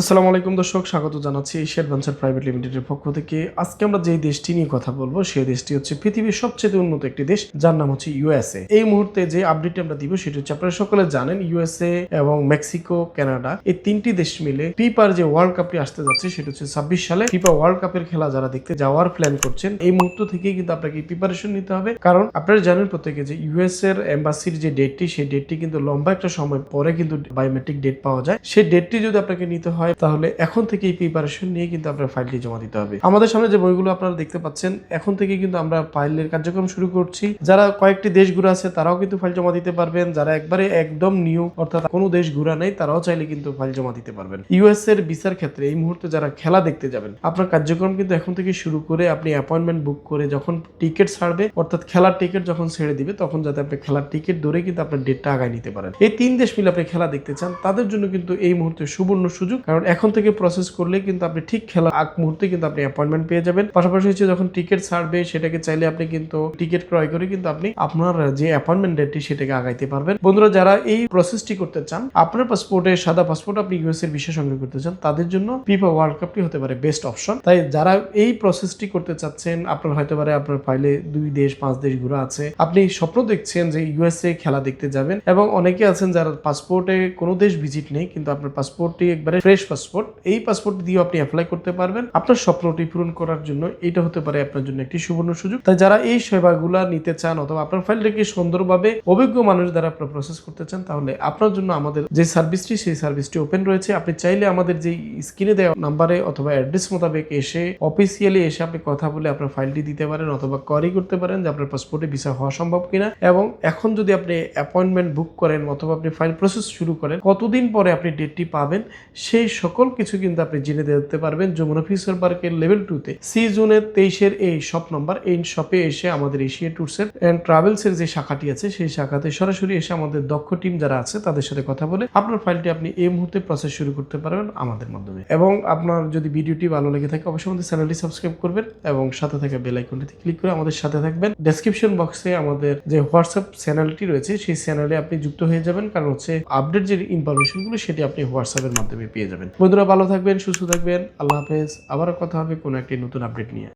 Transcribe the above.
আসসালামু আলাইকুম দর্শক, স্বাগত জানাচ্ছি এশিয়া অ্যাডভেঞ্চার প্রাইভেট লিমিটেডের পক্ষ থেকে। আজকে আমরা যে দেশটি নিয়ে কথা বলব, সেই দেশটি হচ্ছে পৃথিবীর সবচেয়ে উন্নত একটি দেশ, যার নাম হচ্ছে ইউএসএ। এই মুহূর্তে যে আপডেটটি আমরা দিব, সেটি হচ্ছে আপনারা সকলে জানেন, ইউএসএ এবং মেক্সিকো, কানাডা, এই তিনটি দেশ মিলে ফিফার যে ওয়ার্ল্ড কাপটি আসতে যাচ্ছে, সেটা হচ্ছে ছাব্বিশ সালে ফিফা ওয়ার্ল্ড কাপের খেলা যারা দেখতে যাওয়ার প্ল্যান করছেন, এই মুহূর্ত থেকেই কিন্তু আপনাকে প্রিপারেশন নিতে হবে। কারণ আপনারা জানেন প্রত্যেকে যে ইউএস এর এম্বাসির যে ডেটটি সেই ডেটটি কিন্তু লম্বা একটা সময় পরে কিন্তু বায়োমেট্রিক ডেট পাওয়া যায়। সেই ডেটটি যদি আপনাকে নিতে হয় তাহলে এখন থেকে এই প্রিপারেশন নিয়ে কিন্তু আপনার ফাইলটি জমা দিতে হবে। আমাদের সামনে যে বইগুলো আপনারা দেখতে পাচ্ছেন, এখন থেকে কিন্তু আমরা ফাইলের কার্যক্রম শুরু করছি। যারা কয়েকটি দেশ ঘুরে আছে, তারাও কিন্তু ফাইল জমা দিতে পারবেন। যারা একবারে একদম নিউ অর্থাৎ কোনো দেশ ঘুরা নেই, তারাও চাইলে কিন্তু ফাইল জমা দিতে পারবেন। ইউএস এর ভিসার ক্ষেত্রে এই মুহূর্তে যারা খেলা দেখতে যাবেন, আপনার কার্যক্রম কিন্তু এখন থেকে শুরু করে আপনি অ্যাপয়েন্টমেন্ট বুক করে যখন টিকিট ছাড়বে, অর্থাৎ খেলার টিকিট যখন ছেড়ে দিবে, তখন যাতে আপনি খেলার টিকিট ধরে কিন্তু আপনার ডেটটা আগায় নিতে পারেন। এই তিন দেশ মিলে আপনি খেলা দেখতে চান, তাদের জন্য কিন্তু এই মুহূর্তে সুবর্ণ সুযোগ। কারণ এখন থেকে প্রসেস করলে কিন্তু আপনি ঠিক খেলা আগ মুহূর্তে কিন্তু আপনি অ্যাপয়েন্টমেন্ট পেয়ে যাবেন। পাশাপাশি হচ্ছে যখন টিকিট ছাড়বে, সেটাকে চাইলে আপনি কিন্তু টিকিট ক্রয় করে কিন্তু আপনি আপনার যে অ্যাপয়েন্টমেন্ট ডেটটি সেটাকে আগাইতে পারবেন। বন্ধুরা, যারা এই প্রসেসটি করতে চান, আপনার পাসপোর্টে সাদা পাসপোর্ট আপনি ইউএস এর বিষয় সংগ্রহ করতে চান, তাদের জন্য ফিফা ওয়ার্ল্ড কাপটি হতে পারে বেস্ট অপশন তাই যারা এই প্রসেসটি করতে চাচ্ছেন, আপনার হয়তো পারে আপনার ফাইলে দুই দেশ, পাঁচ দেশ ঘুরে আছে। আপনি স্বপ্ন দেখছেন যে ইউএসএ খেলা দেখতে যাবেন এবং অনেকে আছেন যারা পাসপোর্টে কোনো দেশ ভিজিট নেই, কিন্তু আপনার পাসপোর্টটি একবারে ফ্রেশ পাসপোর্ট এই পাসপোর্ট দিয়ে আপনি অ্যাপ্লাই করতে পারবেন। আপনার স্বপ্নটি পূরণ করার জন্য এটা হতে পারে আপনার জন্য একটি সুবর্ণ সুযোগ। তাই যারা এই সেবাগুলা নিতে চান অথবা আপনার ফাইলটাকে সুন্দরভাবে অভিজ্ঞ মানুষ দ্বারা আপনার প্রসেস করতে চান, তাহলে আপনার জন্য আমাদের যে সার্ভিসটি, সেই সার্ভিসটি ওপেন রয়েছে। আপনি চাইলে আমাদের যে স্ক্রিনে দেওয়া নাম্বারে অথবা অ্যাড্রেস মোতাবেক এসে অফিসিয়ালি এসে আপনি কথা বলে আপনার ফাইলটি দিতে পারেন অথবা কোয়ারি করতে পারেন যে আপনার পাসপোর্টে ভিসা হওয়া সম্ভব কিনা। এবং এখন যদি আপনি অ্যাপয়েন্টমেন্ট বুক করেন অথবা আপনি ফাইল প্রসেস শুরু করেন, কতদিন পরে আপনি ডেটটি পাবেন, সেই সকল কিছু কিন্তু আপনি জেনে দিতে পারবেন। যমুনা ফিউচার পার্কের লেভেল টুতে সি জুনের তেইশের এই শপ নম্বর এই শপে এসে আমাদের এশিয়া ট্যুরসের অ্যান্ড ট্রাভেলসের যে শাখাটি আছে, সেই শাখাতে সরাসরি এসে আমাদের দক্ষ টিম যারা আছে, তাদের সাথে কথা বলে আপনার ফাইলটি আপনি এই মুহূর্তে প্রসেস শুরু করতে পারবেন আমাদের মাধ্যমে। এবং আপনার যদি ভিডিওটি ভালো লেগে থাকে, অবশ্যই আমাদের চ্যানেলটি সাবস্ক্রাইব করবেন এবং সাথে থাকা বেল আইকনটিতে ক্লিক করে আমাদের সাথে থাকবেন। ডেসক্রিপশন বক্সে আমাদের যে হোয়াটসঅ্যাপ চ্যানেলটি রয়েছে, সেই চ্যানেলে আপনি যুক্ত হয়ে যাবেন। কারণ হচ্ছে আপডেট যে ইনফরমেশনগুলো সেটি আপনি হোয়াটসঅ্যাপের মাধ্যমে পেয়ে যাবেন। বন্ধুরা ভালো থাকবেন, সুস্থ থাকবেন। আল্লাহ হাফেজ। আবারও কথা হবে কোনো একটি নতুন আপডেট নিয়ে।